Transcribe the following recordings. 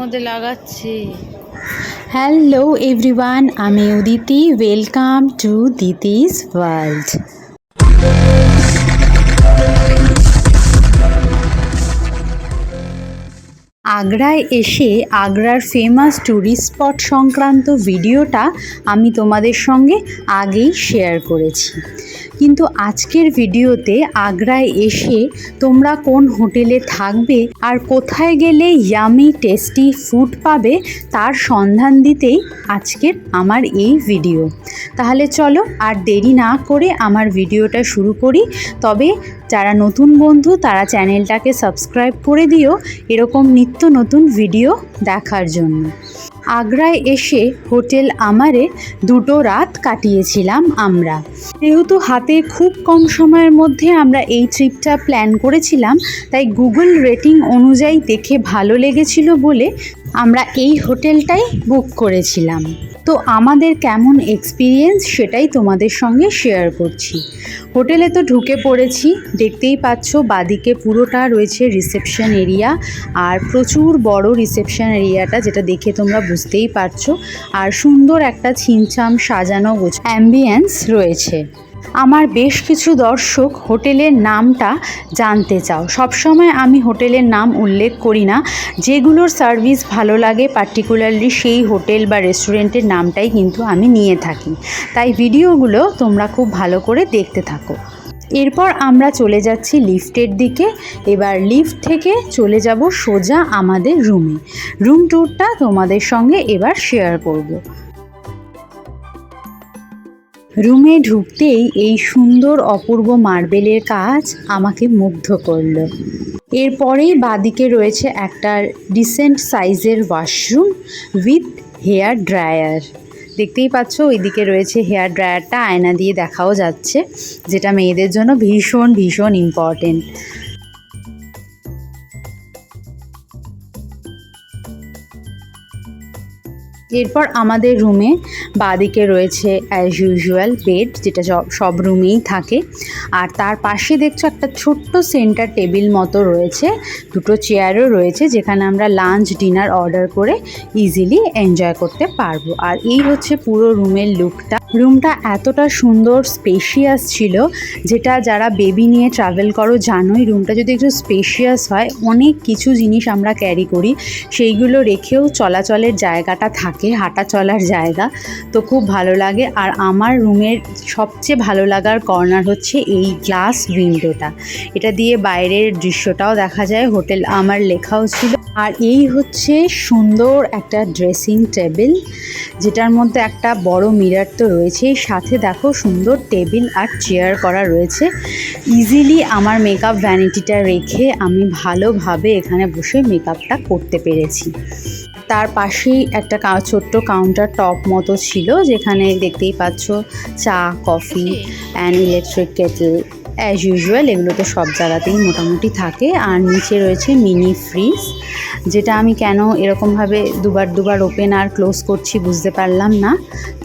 মধ্যে লাগাচ্ছি। Hello everyone আমি Uditi welcome to Diti's world আগ্রায় এসে আগ্রার ফেমাস ট্যুরিস্ট স্পট সংক্রান্ত ভিডিওটা আমি তোমাদের সঙ্গে আগেই শেয়ার করেছি। কিন্তু আজকের ভিডিওতে আগ্রায় এসে তোমরা কোন হোটেলে থাকবে আর কোথায় গেলে ইয়ামি টেস্টি ফুড পাবে তার সন্ধান দিতেই আজকের আমার এই ভিডিও। তাহলে চলো আর দেরি না করে আমার ভিডিওটা শুরু করি। তবে যারা নতুন বন্ধু, তারা চ্যানেলটাকে সাবস্ক্রাইব করে দিও এরকম নিত্য নতুন ভিডিও দেখার জন্য। আগ্রায় এসে হোটেল আমারে দুটো রাত কাটিয়েছিলাম আমরা। যেহেতু হাতে খুব কম সময়ের মধ্যে আমরা এই ট্রিপটা প্ল্যান করেছিলাম, তাই গুগল রেটিং অনুযায়ী দেখে ভালো লেগেছিল বলে আমরা এই হোটেলটাই বুক করেছিলাম। তো আমাদের কেমন এক্সপিরিয়েন্স সেটাই তোমাদের সঙ্গে শেয়ার করছি। হোটেলে তো ঢুকে পড়েছি, দেখতেই পাচ্ছ বাদিকে পুরোটা রয়েছে রিসেপশন এরিয়া আর প্রচুর বড় রিসেপশন এরিয়াটা যেটা দেখে তোমরা বুঝতেই পারছ। আর সুন্দর একটা ছিমছাম সাজানো গোছ অ্যাম্বিয়েন্স রয়েছে। আমার বেশ কিছু দর্শক হোটেলের নামটা জানতে চাও। সবসময় আমি হোটেলের নাম উল্লেখ করি না। যেগুলোর সার্ভিস ভালো লাগে, পার্টিকুলারলি সেই হোটেল বা রেস্টুরেন্টের নামটাই কিন্তু আমি নিয়ে থাকি। তাই ভিডিওগুলো তোমরা খুব ভালো করে দেখতে থাকো। এরপর আমরা চলে যাচ্ছি লিফটের দিকে। এবার লিফট থেকে চলে যাব সোজা আমাদের রুমে। রুম ট্যুরটা তোমাদের সঙ্গে এবার শেয়ার করব। রুমে ঢুকতেই এই সুন্দর অপূর্ব মার্বেলের কাজ আমাকে মুগ্ধ করল। এরপরেই বাদিকে রয়েছে একটা ডিসেন্ট সাইজের ওয়াশরুম উইথ হেয়ার ড্রায়ার দেখতেই পাচ্ছ, ওইদিকে রয়েছে হেয়ার ড্রায়ারটা আয়না দিয়ে দেখাও যাচ্ছে, যেটা মেয়েদের জন্য ভীষণ ভীষণ ইম্পর্টেন্ট এরপর আমাদের রুমে বাদিকে রয়েছে অ্যাজ ইউজুয়াল বেড যেটা সব- রুমেই থাকে। আর তার পাশে দেখছ একটা ছোট্ট সেন্টার টেবিল মতো রয়েছে। দুটো চেয়ারও রয়েছে যেখানে আমরা লাঞ্চ ডিনার অর্ডার করে ইজিলি এনজয় করতে পারব। আর এই হচ্ছে পুরো রুমের লুকটা রুমটা এতটা সুন্দর স্পেশিয়াস ছিল যেটা যারা বেবি নিয়ে ট্রাভেল করো জানোই রুমটা যদি একটু স্পেশিয়াস হয়, অনেক কিছু জিনিস আমরা ক্যারি করি। সেইগুলো রেখেও চলাচলের জায়গাটা থাকে। হাঁটা চলার জায়গা। তো খুব ভালো লাগে। আর আমার রুমের সবচেয়ে ভালো লাগার কর্নার হচ্ছে এই গ্লাস উইন্ডোটা। এটা দিয়ে বাইরের দৃশ্যটাও দেখা যায়, হোটেল আমার লেখাও ছিল। আর এই হচ্ছে সুন্দর একটা ড্রেসিং টেবিল, যেটার মধ্যে একটা বড় মিরার তো রয়েছেই। সাথে দেখো সুন্দর টেবিল আর চেয়ার করা রয়েছে। ইজিলি আমার মেকআপ ভ্যানিটিটা রেখে আমি ভালোভাবে এখানে বসে মেকআপটা করতে পেরেছি। তার পাশেই একটা ছোট্ট কাউন্টার টপ মতো ছিল যেখানে দেখতেই পাচ্ছ চা coffee and electric kettle as usual এগুলো তো সব জায়গাতেই মোটামুটি থাকে। আর নিচে রয়েছে মিনি ফ্রিজ যেটা আমি কেন এরকমভাবে দুবার দুবার ওপেন আর ক্লোজ করছি বুঝতে পারলাম না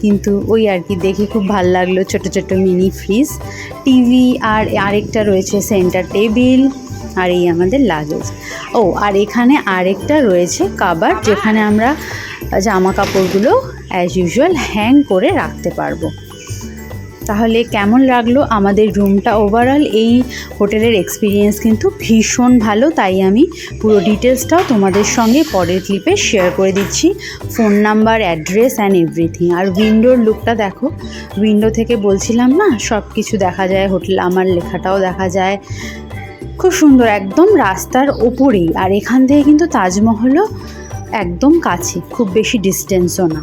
কিন্তু ওই আর কি দেখে খুব ভালো লাগল ছোট ছোট মিনি ফ্রিজ টিভি আর আরেকটা রয়েছে সেন্টার টেবিল আর এই আমাদের লাগেজ ও, আর এখানে আরেকটা রয়েছে কাবার যেখানে আমরা জামা কাপড়গুলো অ্যাজ ইউজুয়াল হ্যাং করে রাখতে পারব। তাহলে কেমন লাগল আমাদের রুমটা ওভারঅল এই হোটেলের এক্সপিরিয়েন্স কিন্তু ভীষণ ভালো, তাই আমি পুরো ডিটেলসটাও তোমাদের সঙ্গে পরের ক্লিপে শেয়ার করে দিচ্ছি। Phone number address and everything আর উইন্ডোর লুকটা দেখো। উইন্ডো থেকে বলছিলাম না সব কিছু দেখা যায়, হোটেল, আমার লেখাটাও দেখা যায়। খুব সুন্দর, একদম রাস্তার ওপরেই আর এখান থেকে কিন্তু তাজমহলও একদম কাছে, খুব বেশি ডিস্টেন্সও না।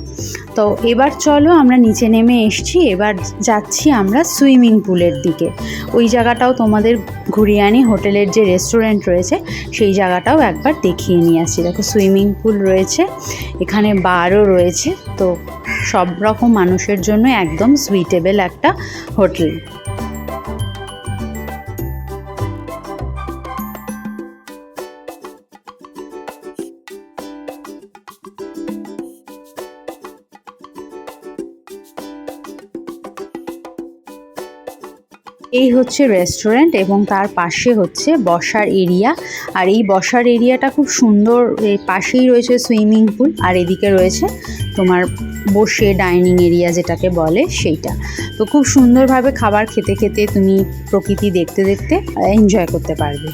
তো এবার চলো আমরা নিচে নেমে এসছি, এবার যাচ্ছি আমরা সুইমিং পুলের দিকে। ওই জায়গাটাও তোমাদের ঘুরিয়ে আনি, হোটেলের যে রেস্টুরেন্ট রয়েছে, সেই জায়গাটাও একবার দেখিয়ে নিয়ে আসছি দেখো, সুইমিং পুল রয়েছে, এখানে বারও রয়েছে, তো সব রকম মানুষের জন্য একদম সুইটেবল একটা হোটেল। এই হচ্ছে রেস্টুরেন্ট এবং তার পাশে হচ্ছে বসার এরিয়া আর এই বসার এরিয়াটা খুব সুন্দর পাশেই রয়েছে সুইমিং পুল আর এদিকে রয়েছে তোমার বসে ডাইনিং এরিয়া যেটাকে বলে সেইটা। তো খুব সুন্দরভাবে খাবার খেতে খেতে তুমি প্রকৃতি দেখতে দেখতে এনজয় করতে পারবে।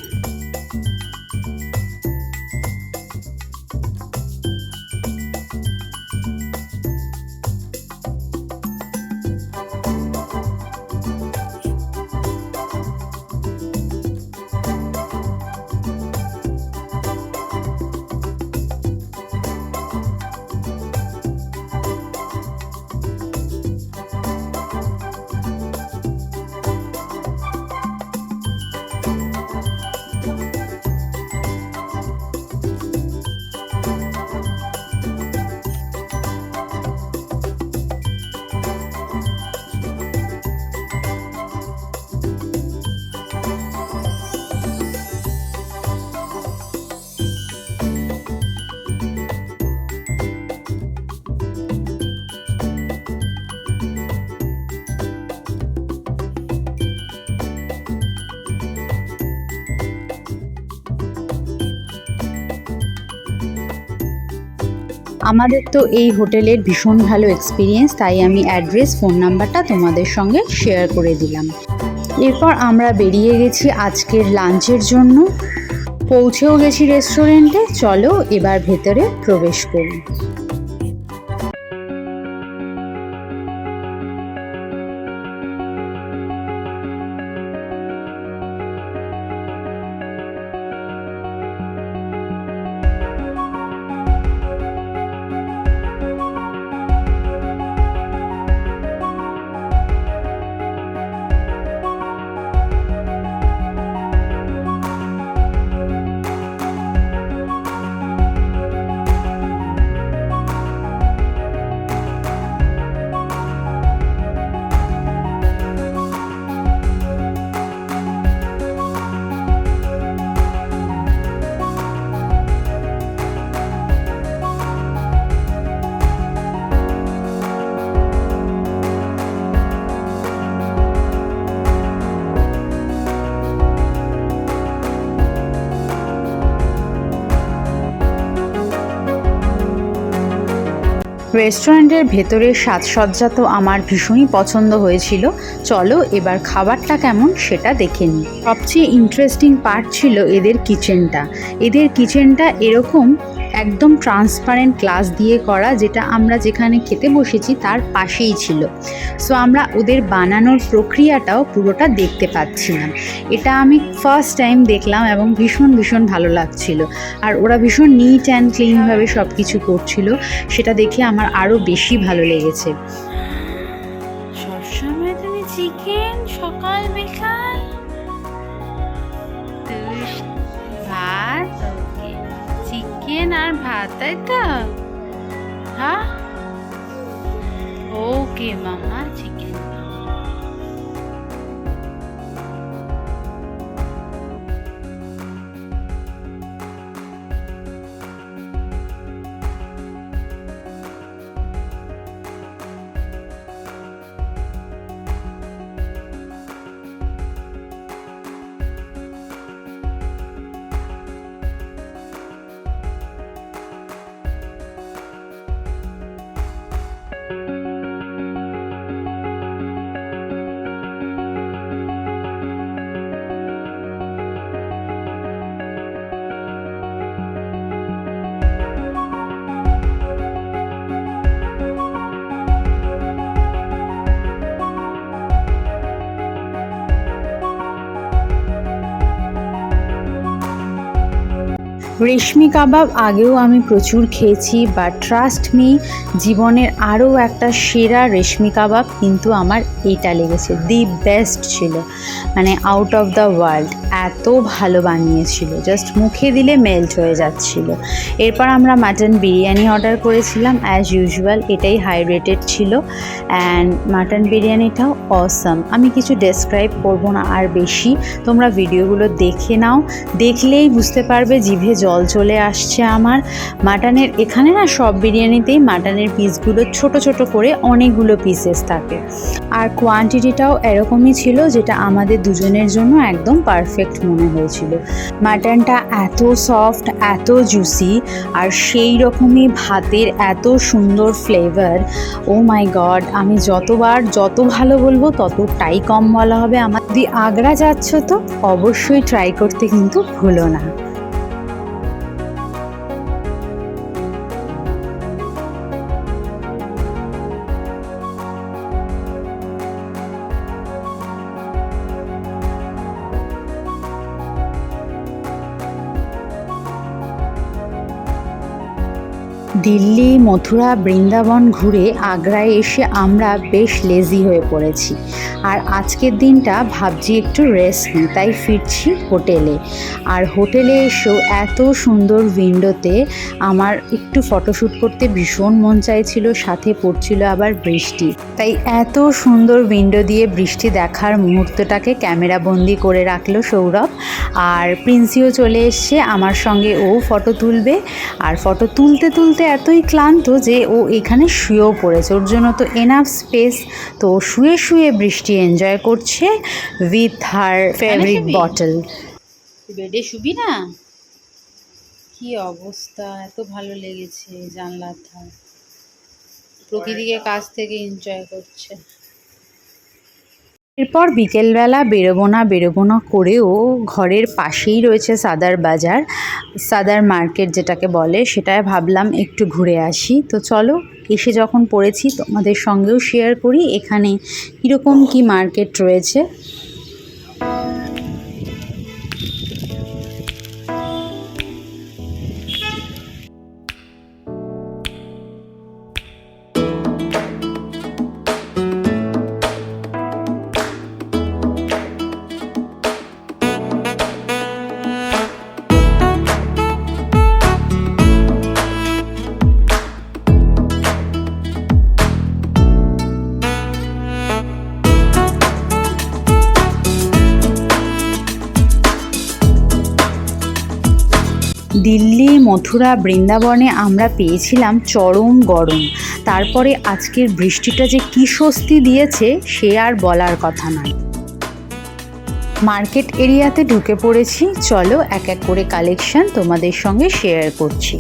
আমাদের তো এই হোটেলের ভীষণ ভালো এক্সপিরিয়েন্স তাই আমি অ্যাড্রেস ফোন নাম্বারটা তোমাদের সঙ্গে শেয়ার করে দিলাম। এরপর আমরা বেরিয়ে গেছি আজকের লাঞ্চের জন্য। পৌঁছেও গেছি রেস্টুরেন্টে চলো এবার ভেতরে প্রবেশ করি। রেস্টুরেন্টের ভেতরের সাজসজ্জা তো আমার ভীষণই পছন্দ হয়েছিল। চলো এবার খাবারটা কেমন সেটা দেখে নিই। সবচেয়ে ইন্টারেস্টিং পার্ট ছিল এদের কিচেনটা এদের কিচেনটা এরকম একদম ট্রান্সপারেন্ট গ্লাস দিয়ে করা, যেটা আমরা যেখানে খেতে বসেছি তার পাশেই ছিল। সো আমরা ওদের বানানোর প্রক্রিয়াটাও পুরোটা দেখতে পাচ্ছিলাম। এটা আমি ফার্স্ট টাইম দেখলাম এবং ভীষণ ভীষণ ভালো লাগছিল। আর ওরা ভীষণ নিট অ্যান্ড ক্লিনভাবে সব কিছু করছিল, সেটা দেখে আমার আরও বেশি ভালো লেগেছে। সবসময় তুমি চিকেন সকাল বিকাল চিকেন আর ভাত তাই তো? হ্যাঁ? ওকে মামা চিকেন রেশমি কাবাব আগেও আমি প্রচুর খেয়েছি বা ট্রাস্ট মি জীবনের আরও একটা সেরা রেশমি কাবাব কিন্তু আমার এটা লেগেছে। দি বেস্ট ছিল। মানে আউট অফ দ্য ওয়ার্ল্ড এত ভালো বানিয়েছিল। জাস্ট মুখে দিলে মেল্ট হয়ে যাচ্ছিল। এরপর আমরা মাটন বিরিয়ানি অর্ডার করেছিলাম। অ্যাজ ইউজুয়াল এটাই হাই রেটেড ছিল। অ্যান্ড মাটন বিরিয়ানিটাও অসাম আমি কিছু ডেসক্রাইব করব না আর বেশি। তোমরা ভিডিওগুলো দেখে নাও। দেখলেই বুঝতে পারবে জিভে জল চলে আসছে আমার। মাটনের, এখানে না সব বিরিয়ানিতেই মাটনের পিসগুলো ছোট ছোট করে অনেকগুলো পিসেস থাকে। আর কোয়ান্টিটিটাও এরকমই ছিল যেটা আমাদের দুজনের জন্য একদম পারফেক্ট মনে হয়েছিল। মাটনটা এত সফট এত জুসি আর সেই রকমই ভাতের এত সুন্দর ফ্লেভার ও মাই গড আমি যতবার, যত ভালো বলব, ততটাই কম বলা হবে আমার। যদি আগ্রা যাচ্ছ তো অবশ্যই ট্রাই করতে কিন্তু ভুলো না। দিল্লি, মথুরা, বৃন্দাবন ঘুরে আগ্রায় এসে আমরা বেশ লেজি হয়ে পড়েছি। আর আজকের দিনটা ভাবছি একটু রেস্ট নিই, তাই ফিরছি হোটেলে। আর হোটেলে এসেও এত সুন্দর উইন্ডোতে আমার একটু ফটোশ্যুট করতে ভীষণ মন চাইছিল, সাথে পড়ছিল আবার বৃষ্টি। তাই এত সুন্দর উইন্ডো দিয়ে বৃষ্টি দেখার মুহূর্তটাকে ক্যামেরা বন্দি করে রাখল সৌরভ। আর প্রিন্সিও চলে এসছে, আমার সঙ্গে ও ফটো তুলবে। আর ফটো তুলতে তুলতে এতই ক্লান্ত যে ও এখানে শুয়েও পড়েছে। ওর জন্য তো এনাফ স্পেস তো শুয়ে শুয়ে বৃষ্টি এনজয় করছে উইথ হার ফেভারিট বটল বেডে শুবি না? কি অবস্থা এত ভালো লেগেছে জানলার ধার। প্রকৃতিকে কাছ থেকে এনজয় করছে। এরপর বিকেলবেলা বেরোবো না বেরোবো না করেও ঘরের পাশেই রয়েছে সাদার বাজার। সাদার মার্কেট যেটাকে বলে, সেটায় ভাবলাম একটু ঘুরে আসি। তো চলো, এসে যখন পড়েছি, তোমাদের সঙ্গেও শেয়ার করি, এখানে কীরকম কি মার্কেট রয়েছে। মথুরা বৃন্দাবনে আমরা পেয়েছিলাম চরম গরম। তারপরে আজকের বৃষ্টিটা যে কী স্বস্তি দিয়েছে, সে আর বলার কথা নয়। মার্কেট এরিয়াতে ঢুকে পড়েছি। চলো এক এক করে কালেকশন তোমাদের সঙ্গে শেয়ার করছি।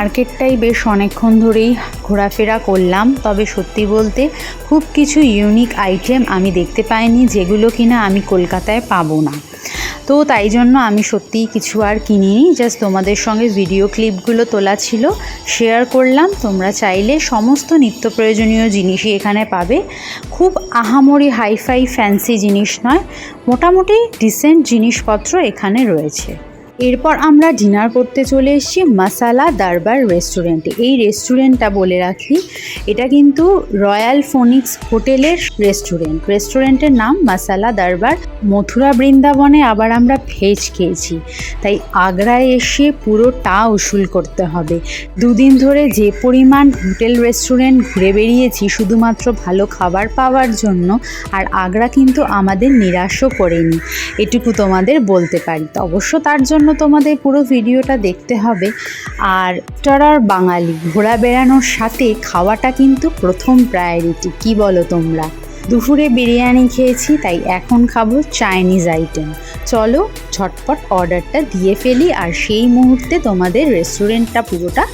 মার্কেটটাই বেশ অনেকক্ষণ ধরেই ঘোরাফেরা করলাম। তবে সত্যি বলতে খুব কিছু ইউনিক আইটেম আমি দেখতে পাইনি, যেগুলো কিনা আমি কলকাতায় পাবো না। তো তাই জন্য আমি সত্যিই কিছু আর কিনিনি জাস্ট তোমাদের সঙ্গে ভিডিও ক্লিপগুলো তোলা ছিল শেয়ার করলাম। তোমরা চাইলে সমস্ত নিত্য প্রয়োজনীয় জিনিসই এখানে পাবে। খুব আহামরি হাইফাই ফ্যান্সি জিনিস নয়, মোটামুটি ডিসেন্ট জিনিসপত্র এখানে রয়েছে। এরপর আমরা ডিনার করতে চলে এসেছি মাসালা দরবার রেস্টুরেন্টে এই রেস্টুরেন্টটা বলে রাখি, এটা কিন্তু রয়্যাল ফোনিক্স হোটেলের রেস্টুরেন্ট রেস্টুরেন্টের নাম মাসালা দরবার। মথুরা বৃন্দাবনে আবার আমরা ভেজ খেয়েছি। তাই আগ্রায় এসে পুরোটা উসুল করতে হবে। দুদিন ধরে যে পরিমাণ হোটেল রেস্টুরেন্ট ঘুরে বেরিয়েছি, শুধুমাত্র ভালো খাবার পাওয়ার জন্য, আর আগ্রা কিন্তু আমাদের নিরাশও করেনি। এটুকু তোমাদের বলতে পারি। তো অবশ্য তার জন্য তোমাদের পুরো ভিডিওটা দেখতে হবে। আর টরার বাঙালি ঘোরা বেড়ানোর সাথে খাওয়াটা কিন্তু প্রথম প্রায়োরিটি কি বলো তোমরা? দুপুরে বিরিয়ানি খেয়েছি, তাই এখন খাব চাইনিজ আইটেম চলো, ঝটপট অর্ডারটা দিয়ে ফেলি, আর সেই মুহূর্তে তোমাদের রেস্টুরেন্টটা পুরোটা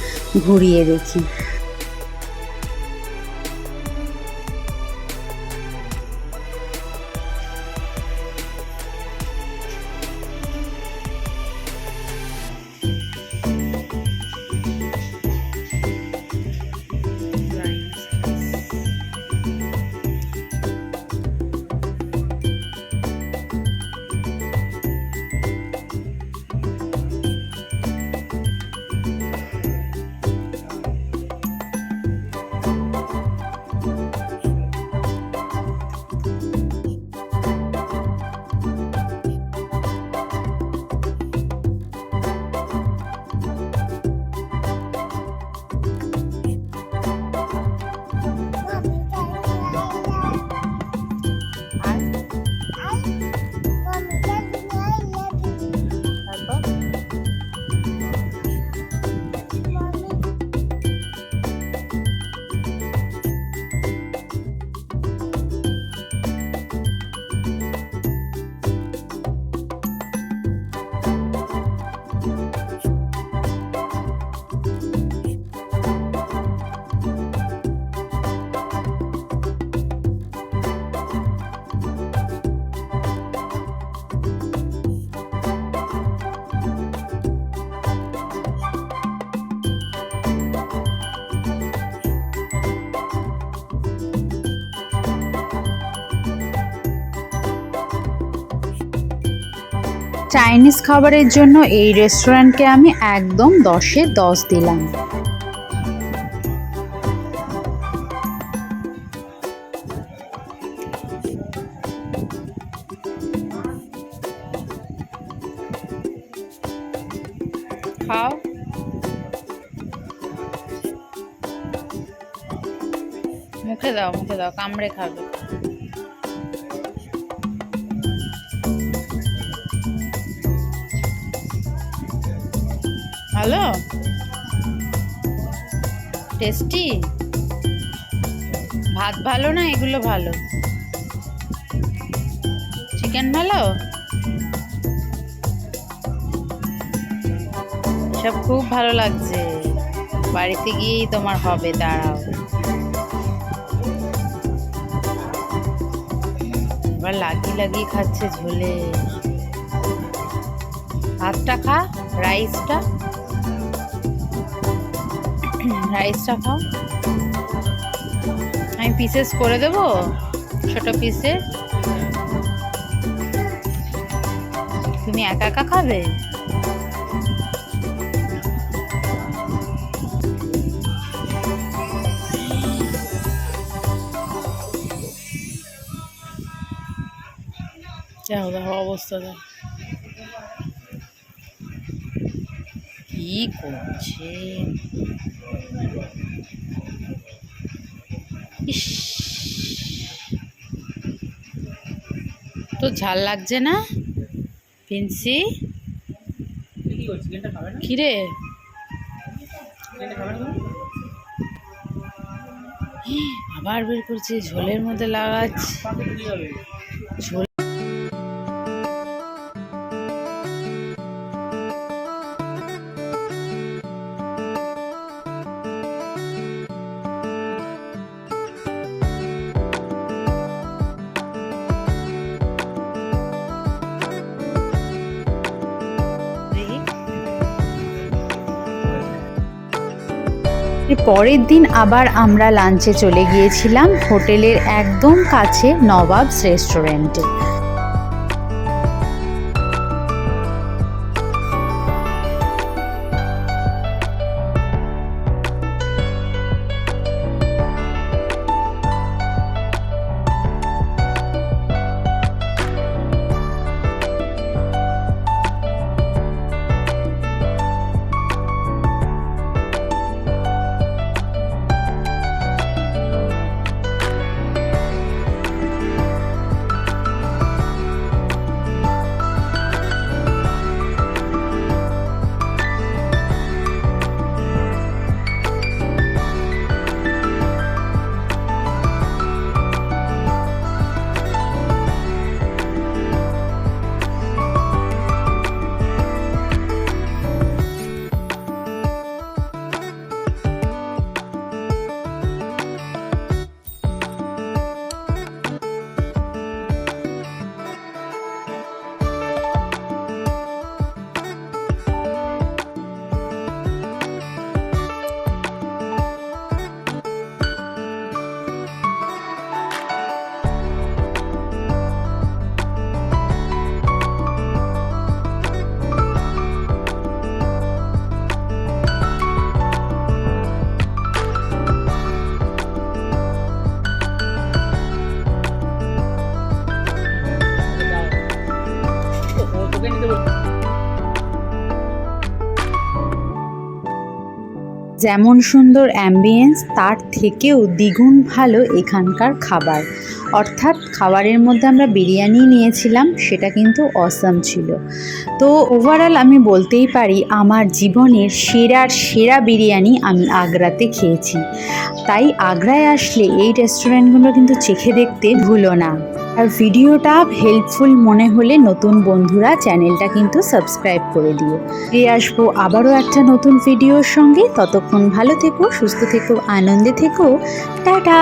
ঘুরিয়ে দেখি। চাইনিজ খাবারের জন্য এই রেস্টুরেন্টকে আমি একদম দশে দশ দিলাম। খাও। মুখে দাও মুখে দাও, কামড়ে খাবে। ভালো? টেস্টি ভাত ভালো না এগুলো ভালো? চিকেন ভালো? সব খুব ভালো লাগছে। বাড়িতে গিয়েই তোমার হবে, দাঁড়াও। এবার লাগিয়ে লাগিয়ে খাচ্ছে ঝোলে। ভাতটা খা রাইসটা রাইসটা খাও। আমি পিসেস করে দেবো, ছোট পিসে তুমি একা একা খাবে? অবস্থা কি করছে? ঝাল লাগছে না? পিনসি কিরে? আবার বের করছে ঝোলের মধ্যে লাগাচ্ছে ঝোল পরের দিন আবার আমরা লাঞ্চে চলে গিয়েছিলাম হোটেলের একদম কাছে নবাবস রেস্টুরেন্টে। যেমন সুন্দর অ্যাম্বিয়েন্স তার থেকেও দ্বিগুণ ভালো এখানকার খাবার। অর্থাৎ খাবারের মধ্যে আমরা বিরিয়ানি নিয়েছিলাম, সেটা কিন্তু অসাম ছিল। তো ওভারঅল আমি বলতেই পারি, আমার জীবনের সেরার সেরা বিরিয়ানি আমি আগ্রাতে খেয়েছি। তাই আগ্রায় আসলে এই রেস্টুরেন্টগুলো কিন্তু চেখে দেখতে ভুলো না। আর ভিডিওটা হেল্পফুল মনে হলে নতুন বন্ধুরা চ্যানেলটা কিন্তু সাবস্ক্রাইব করে দিও। ফিরে আসব আবারও একটা নতুন ভিডিওর সঙ্গে। ততক্ষণ ভালো থেকো, সুস্থ থেকো, আনন্দে থেকো। টাটা!